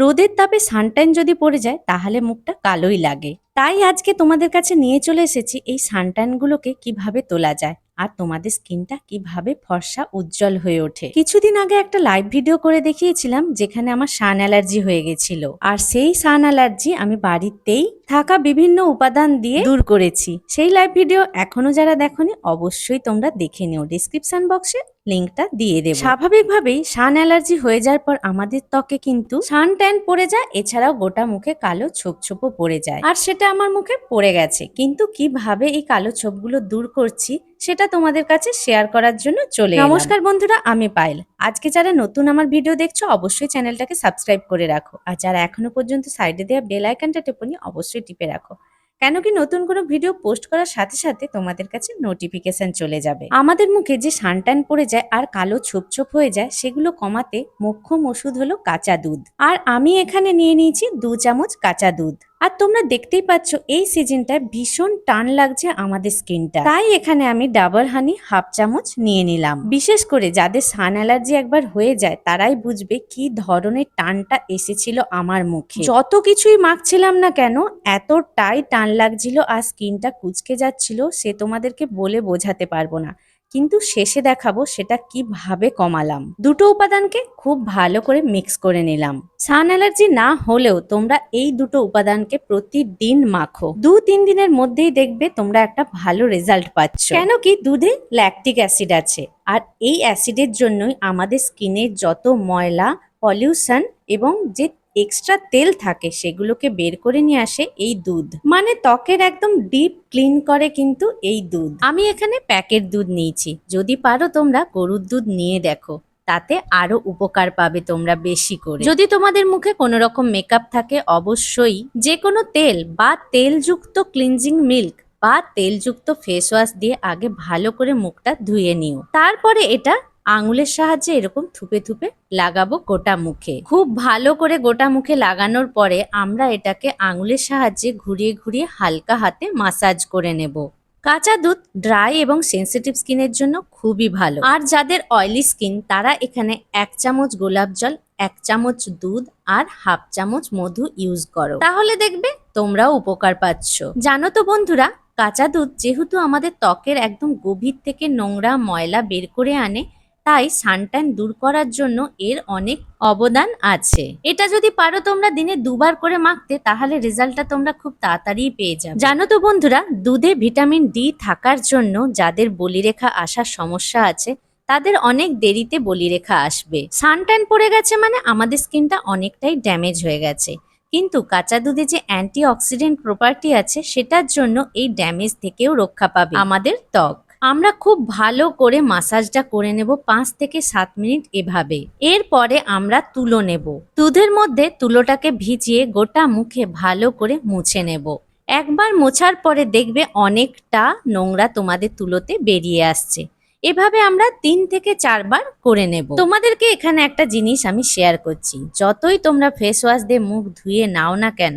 রোদের তাপে সানটাইন যদি পড়ে যায়, তাহলে মুখটা কালোই লাগে। তাই আজকে তোমাদের কাছে নিয়ে চলে এসেছি এই সানটাইনগুলোকে কীভাবে তোলা যায় আর তোমাদের স্কিনটা কীভাবে ফর্সা উজ্জ্বল হয়ে ওঠে। কিছুদিন আগে একটা লাইভ ভিডিও করে দেখিয়েছিলাম, যেখানে আমার সান অ্যালার্জি হয়ে গেছিল। আর সেই সান অ্যালার্জি আমি বাড়িতেই থাকা বিভিন্ন উপাদান দিয়ে দূর করেছি। সেই লাইভ ভিডিও এখনও যারা দেখোনি অবশ্যই তোমরা দেখে নিও। ডিসক্রিপশন বক্সে লিঙ্কটা দিয়ে দেবো। স্বাভাবিকভাবেই সান অ্যালার্জি হয়ে যাওয়ার পর আমাদের ত্বকে কিন্তু সান ট্যান পড়ে যায় এছাড়াও গোটা মুখে কালো ছোপ ছোপও পড়ে যায়। আর সেটা আমার মুখে পড়ে গেছে। কিন্তু কীভাবে এই কালো ছোপগুলো দূর করছি সেটা তোমাদের কাছে শেয়ার করার জন্য চলে নমস্কার বন্ধুরা আমি পায়েল। আজকে যারা নতুন আমার ভিডিও দেখছ অবশ্যই চ্যানেলটাকে সাবস্ক্রাইব করে রাখো। আর যারা এখনও পর্যন্ত সাইডে দেওয়া বেল আইকনটা টেপনি অবশ্যই টিপে রাখো। কেন কি নতুন কোনো ভিডিও পোস্ট করার সাথে সাথে তোমাদের কাছে নোটিফিকেশন চলে যাবে। আমাদের মুখে যে সানটান পড়ে যায় আর কালো ছোপ ছোপ হয়ে যায়, সেগুলো কমাতে মোক্ষম ওষুধ হলো কাঁচা দুধ। আর আমি এখানে নিয়ে নিয়েছি দু চামচ কাঁচা দুধ। আর তোমরা দেখতেই পাচ্ছ, এই সিজনটায় ভীষণ টান লাগছে আমাদের স্কিনটা। তাই এখানে আমি ডাবল হানি, হাফ চামচ নিয়ে নিলাম। বিশেষ করে যাদের সান অ্যালার্জি একবার হয়ে যায়, তারাই বুঝবে কি ধরনের টানটা এসেছিল আমার মুখে। যত কিছুই মাখছিলাম না কেন, এতটাই টান লাগছিল আর স্কিনটা কুচকে যাচ্ছিল, সে তোমাদেরকে বলে বোঝাতে পারব না। কিন্তু শেষে দেখাবো সেটা কীভাবে কমালাম। দুটো উপাদানকে খুব ভালো করে মিক্স করে নিলাম। সান অ্যালার্জি না হলেও তোমরা এই দুটো উপাদানকে প্রতিদিন মাখো। দু তিন দিনের মধ্যেই দেখবে তোমরা একটা ভালো রেজাল্ট পাচ্ছ। কেন কি দুধে ল্যাকটিক অ্যাসিড আছে। আর এই অ্যাসিডের জন্যই আমাদের স্কিনের যত ময়লা পলিউশন এবং যে এক্সট্রা তেল থাকে, সেগুলোকে বের করে নিয়ে আসে এই দুধ। মানে ত্বকের একদম ডিপ ক্লিন করে কিন্তু এই দুধ। আমি এখানে প্যাকেট দুধ নিয়েছি। যদি পারো তোমরা গরুর দুধ নিয়ে দেখো। তাতে আরও উপকার পাবে তোমরা বেশি করে। যদি তোমাদের মুখে কোনো রকম মেকআপ থাকে, অবশ্যই যে কোনো তেল বা তেলযুক্ত ক্লিনজিং মিল্ক বা তেলযুক্ত ফেস ওয়াশ দিয়ে আগে ভালো করে মুখটা ধুয়ে নিও। তারপরে এটা আঙুলের সাহায্যে এরকম থুপে থুপে লাগাবো গোটা মুখে। খুব ভালো করে গোটা মুখে লাগানোর পরে আমরা এটাকে আঙুলের সাহায্যে ঘুরিয়ে ঘুরিয়ে হালকা হাতে মাসাজ করে নেব। কাঁচা দুধ ড্রাই এবং সেনসিটিভ স্কিনের জন্য খুবই ভালো। আর যাদের অয়েলি স্কিন তারা এখানে এক চামচ গোলাপ জল, এক চামচ দুধ আর হাফ চামচ মধু ইউজ করো। তাহলে দেখবে তোমরাও উপকার পাচ্ছ। জানো তো বন্ধুরা, কাঁচা দুধ যেহেতু আমাদের ত্বকের একদম গভীর থেকে নোংরা ময়লা বের করে আনে তাই সানট্যান দূর করার জন্য এর অনেক অবদান আছে। এটা যদি পারো তোমরা দিনে দুবার করে মাখতে, তাহলে রেজাল্টটা তোমরা খুব তাড়াতাড়ি পেয়ে যাবে। জানো তো বন্ধুরা, দুধে ভিটামিন ডি থাকার জন্য যাদের বলিরেখা আসার সমস্যা আছে, তাদের অনেক দেরিতে বলিরেখা আসবে। সানট্যান পড়ে গেছে মানে আমাদের স্কিনটা অনেকটাই ড্যামেজ হয়ে গেছে। কিন্তু কাঁচা দুধে যে অ্যান্টি অক্সিডেন্ট প্রপার্টি আছে, সেটার জন্য এই ড্যামেজ থেকেও রক্ষা পাবে আমাদের ত্বক। আমরা খুব ভালো করে মাসাজটা করে নেব পাঁচ থেকে সাত মিনিট এভাবে। এরপরে আমরা তুলো নেব। দুধের মধ্যে তুলোটাকে ভিজিয়ে গোটা মুখে ভালো করে মুছে নেব। একবার মোছার পরে দেখবে অনেকটা নোংরা তোমাদের তুলোতে বেরিয়ে আসছে। এভাবে আমরা তিন থেকে চারবার করে নেব। তোমাদেরকে এখানে একটা জিনিস আমি শেয়ার করছি। যতই তোমরা ফেস ওয়াশ দিয়ে মুখ ধুয়ে নাও না কেন,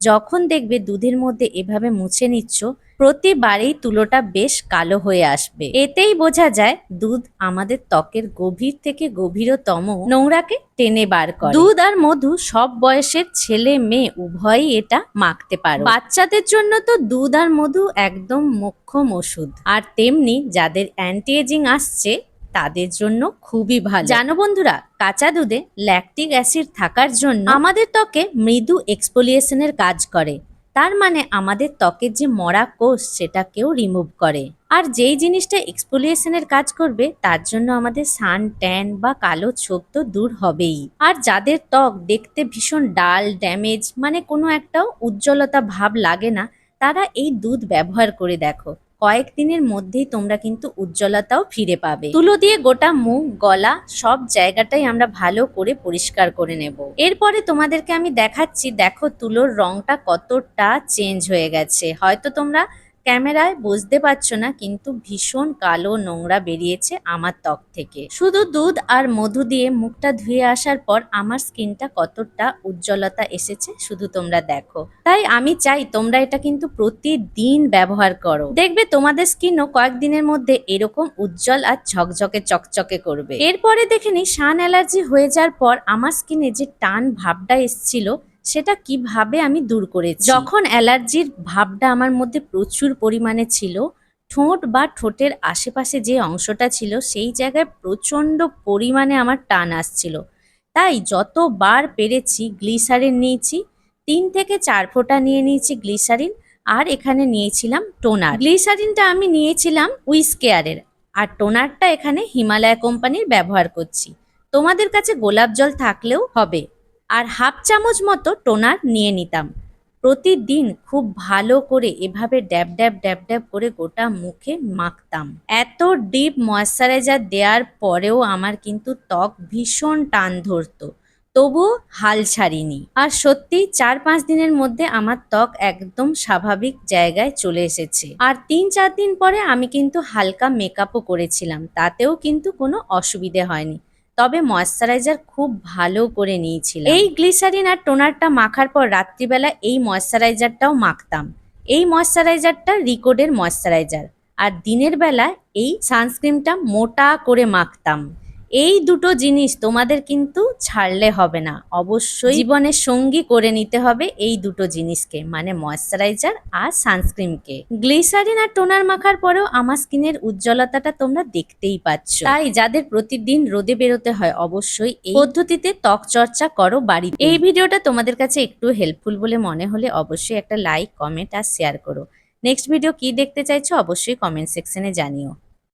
যখন দেখবে দুধের মধ্যে এভাবে মুছে নিচ্ছ প্রতিবারেই তুলোটা বেশ কালো হয়ে আসবে। এতেই বোঝা যায় দুধ আমাদের ত্বকের গভীর থেকে গভীরতম নোংরাকে টেনে বার করে। দুধ আর মধু সব বয়সের ছেলে মেয়ে উভয়ই এটা মাখতে পারো। বাচ্চাদের জন্য তো দুধ আর মধু একদম মোক্ষম ওষুধ। আর তেমনি যাদের অ্যান্টি এজিং আসছে, তাদের জন্য খুবই ভালো। জানো বন্ধুরা, কাঁচা দুধে ল্যাকটিক অ্যাসিড থাকার জন্য আমাদের ত্বকে মৃদু এক্সপোলিয়েশনের কাজ করে। তার মানে আমাদের ত্বকের যে মরা কোষ, সেটাকেও রিমুভ করে। আর যেই জিনিসটা এক্সপোলিয়েশনের কাজ করবে, তার জন্য আমাদের সান, ট্যান বা কালো ছোপ তো দূর হবেই। আর যাদের ত্বক দেখতে ভীষণ ডাল, ড্যামেজ মানে কোনো একটা উজ্জ্বলতা ভাব লাগে না, তারা এই দুধ ব্যবহার করে দেখো। কয়েকদিনের মধ্যেই তোমরা কিন্তু উজ্জ্বলতাও ফিরে পাবে। তুলো দিয়ে গোটা মুখ, গলা, সব জায়গাটাই আমরা ভালো করে পরিষ্কার করে নেব। এরপরে তোমাদেরকে আমি দেখাচ্ছি, দেখো তুলোর রংটা কতটা চেঞ্জ হয়ে গেছে। হয়তো তোমরা ক্যামেরায় বুঝতে পারছ না, কিন্তু ভীষণ কালো নোংরা বেরিয়েছে আমার ত্বক থেকে। শুধু দুধ আর মধু দিয়ে মুখটা ধুয়ে আসার পর আমার স্কিনটা কতটা উজ্জ্বলতা এসেছে শুধু তোমরা দেখো। তাই আমি চাই তোমরা এটা কিন্তু প্রতিদিন ব্যবহার করো। দেখবে তোমাদের স্কিনও কয়েকদিনের মধ্যে এরকম উজ্জ্বল আর ঝকঝকে চকচকে করবে। এরপরে দেখে নি সান অ্যালার্জি হয়ে যাওয়ার পর আমার স্কিনে যে টান ভাবটা এসছিল সেটা কীভাবে আমি দূর করেছি? যখন অ্যালার্জির ভাবটা আমার মধ্যে প্রচুর পরিমাণে ছিল, ঠোঁট বা ঠোঁটের আশেপাশে যে অংশটা ছিল, সেই জায়গায় প্রচণ্ড পরিমাণে আমার টান আসছিল। তাই যতবার পেরেছি গ্লিসারিন নিয়েছি, তিন থেকে চার ফোঁটা নিয়ে নিয়েছি গ্লিসারিন, আর এখানে নিয়েছিলাম টোনার। গ্লিসারিনটা আমি নিয়েছিলাম উইস কেয়ারের আর টোনারটা এখানে হিমালয়া কোম্পানির ব্যবহার করছি। তোমাদের কাছে গোলাপ জল থাকলেও হবে। আর হাফ চামচ মতো টোনার নিয়ে নিতাম। প্রতিদিন খুব ভালো করে এভাবে ড্যাব ড্যাব ড্যাব ড্যাব করে গোটা মুখে মাখতাম। এত ডিপ ময়শ্চারাইজার দেওয়ার পরেও আমার কিন্তু ত্বক ভীষণ টান ধরতো তবুও হাল ছাড়িনি। আর সত্যি চার পাঁচ দিনের মধ্যে আমার ত্বক একদম স্বাভাবিক জায়গায় চলে এসেছে। আর তিন চার দিন পরে আমি কিন্তু হালকা মেকআপও করেছিলাম, তাতেও কিন্তু কোনো অসুবিধে হয়নি। তবে ময়শ্চারাইজার খুব ভালো করে নিয়েছিলাম। এই গ্লিসারিন আর টোনারটা মাখার পর রাত্রিবেলা এই ময়শ্চারাইজারটাও মাখতাম। এই ময়শ্চারাইজারটা রিকোডের ময়শ্চারাইজার আর দিনের বেলা এই সানস্ক্রিনটা মোটা করে মাখতাম। এই দুটো জিনিস তোমাদের কিন্তু ছাড়লে হবে না। অবশ্যই জীবনের সঙ্গী করে নিতে হবে এই দুটো জিনিসকে মানে ময়শ্চারাইজার আর সানস্ক্রিনকে গ্লিসারিন আর টোনার মাখার পরেও আমার স্কিনের উজ্জ্বলতাটা তোমরা দেখতেই পাচ্ছ। তাই যাদের প্রতিদিন রোদে বেরোতে হয়, অবশ্যই এই পদ্ধতিতে ত্বক চর্চা করো বাড়িতে। এই ভিডিওটা তোমাদের কাছে একটু হেল্পফুল বলে মনে হলে অবশ্যই একটা লাইক কমেন্ট আর শেয়ার করো। নেক্সট ভিডিও কি দেখতে চাইছো, অবশ্যই কমেন্ট সেকশনে জানিও।